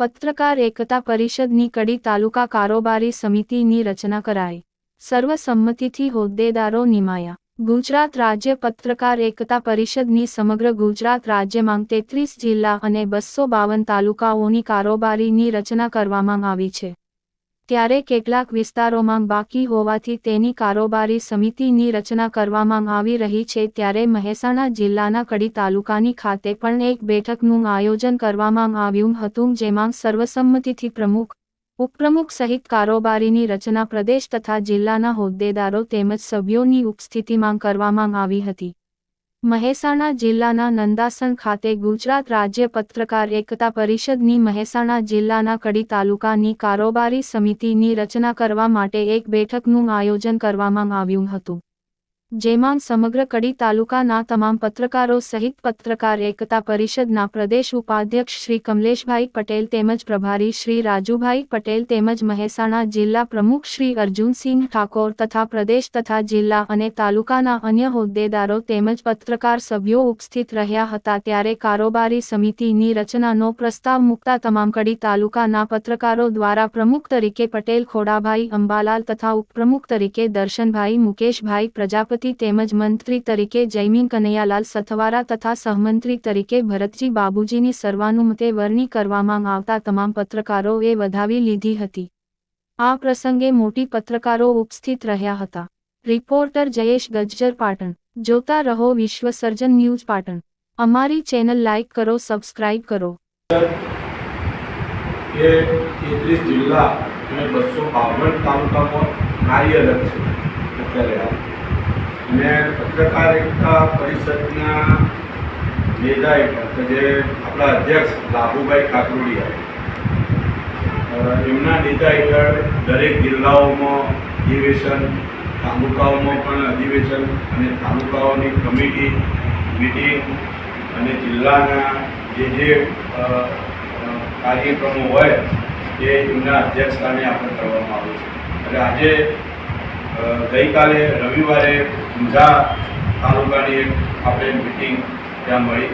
પત્રકાર એકતા પરિષદની કડી તાલુકા કારોબારી સમિતિની રચના કરાઈ. સર્વસંમતિથી હોદ્દેદારો નિમાયા. ગુજરાત રાજ્ય પત્રકાર એકતા પરિષદની સમગ્ર ગુજરાત રાજ્યમાં તેત્રીસ જિલ્લા અને બસો બાવન તાલુકાઓની કારોબારીની રચના કરવામાં આવી છે. ત્યારે કેટલાક વિસ્તારોમાં બાકી હોવાથી તેની કારોબારી સમિતિની રચના કરવામાં આવી રહી છે ત્યારે મહેસાણા જિલ્લાના કડી તાલુકાની ખાતે પણ એક બેઠકનું આયોજન કરવામાં આવ્યું હતું જેમાં સર્વસંમતિથી પ્રમુખ, ઉપપ્રમુખ સહિત કારોબારીની રચના પ્રદેશ તથા જિલ્લાના હોદ્દેદારો તેમજ સભ્યોની ઉપસ્થિતિમાં કરવામાં આવી હતી. મહેસાણા જિલ્લાના નંદાસણ ખાતે ગુજરાત રાજ્ય પત્રકાર એકતા પરિષદની મહેસાણા જિલ્લાના કડી તાલુકાની કારોબારી સમિતિની રચના કરવા માટે એક બેઠકનું આયોજન કરવામાં આવ્યું હતું. જેમાં સમગ્ર કડી તાલુકાના તમામ પત્રકારો સહિત પત્રકાર એકતા પરિષદના પ્રદેશ ઉપાધ્યક્ષ શ્રી કમલેશભાઈ પટેલ તેમજ પ્રભારી શ્રી રાજુભાઈ પટેલ તેમજ મહેસાણા જિલ્લા પ્રમુખ શ્રી અર્જુનસિંહ ઠાકોર તથા પ્રદેશ તથા જિલ્લા અને તાલુકાના અન્ય હોદ્દેદારો તેમજ પત્રકાર સભ્યો ઉપસ્થિત રહ્યા હતા ત્યારે કારોબારી સમિતિની રચનાનો પ્રસ્તાવ મૂકતા તમામ કડી તાલુકાના પત્રકારો દ્વારા પ્રમુખ તરીકે પટેલ ખોડાભાઈ અંબાલાલ તથા ઉપપ્રમુખ તરીકે દર્શનભાઈ મુકેશભાઈ પ્રજાપતિ તેમજ મંત્રી તરીકે જયમીન કનૈયાલાલ સથવારા તથા સહમંત્રી તરીકે ભરતજી બાબુજીની સર્વાનુમતે વરણી કરવામાં આવતા તમામ પત્રકારોએ વધાવી લીધી હતી. આ પ્રસંગે મોટી પત્રકારો ઉપસ્થિત રહ્યા હતા. રિપોર્ટર જયેશ ગજ્જર પાટણ. જોતા રહો વિશ્વ સર્જન ન્યૂઝ પાટણ. અમારી ચેનલ લાઇક કરો, સબસ્ક્રાઇબ કરો. જિલ્લા અને બસો બાવન તાલુકામાં કાર્યરત છે. અત્યારે હાલ. અને પત્રકાર એકતા પરિષદના નેતા હેઠળ જે આપણા અધ્યક્ષ લાભુભાઈ કાકરોડિયા એમના નેતા હેઠળ દરેક જિલ્લાઓમાં અધિવેશન, તાલુકાઓમાં પણ અધિવેશન અને તાલુકાઓની કમિટી, મિટિંગ અને જિલ્લાના જે જે કાર્યક્રમો હોય એ એમના અધ્યક્ષસ્થાને આપણે કરવામાં આવે છે એટલે આજે ગઈકાલે રવિવારે ઊંઝા તાલુકાની એક આપણે મિટિંગ ત્યાં મળી.